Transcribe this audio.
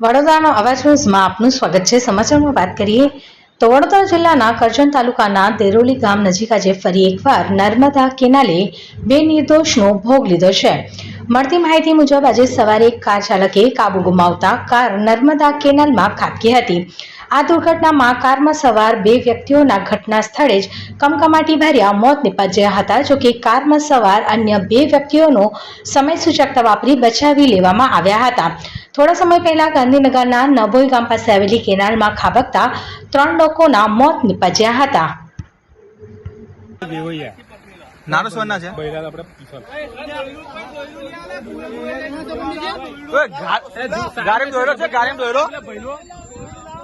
વડોદરાનો અવાજ ન્યૂઝમાં આપનું સ્વાગત છે. સમાચારમાં વાત કરીએ તો વડોદરા જિલ્લાના કરજણ તાલુકાના દેરોલી ગામ નજીક આજે ફરી એકવાર નર્મદા કેનાલે બે નિર્દોષનો ભોગ લીધો છે. મળતી માહિતી મુજબ આજે સવારે એક કાર ચાલકે કાબુ ગુમાવતા કાર નર્મદા કેનાલમાં ખાબકી હતી. આ દુર્ઘટનામાં કારમાં સવાર બે વ્યક્તિઓના ઘટના સ્થળે જ કમકમાટી ભર્યા મોત નિપજ્યા હતા જોકે કારમાં સવાર અન્ય બે વ્યક્તિઓનો સમય સૂચકતા વાપરી બચાવી લેવામાં આવ્યા હતા. થોડા સમય પહેલા ગાંધીનગરના નભોઈ ગામ પાસે આવેલી કેનાલમાં ખાબકતા ત્રણ લોકોના મોત નિપજ્યા હતા. નાનો સ્વરના છે?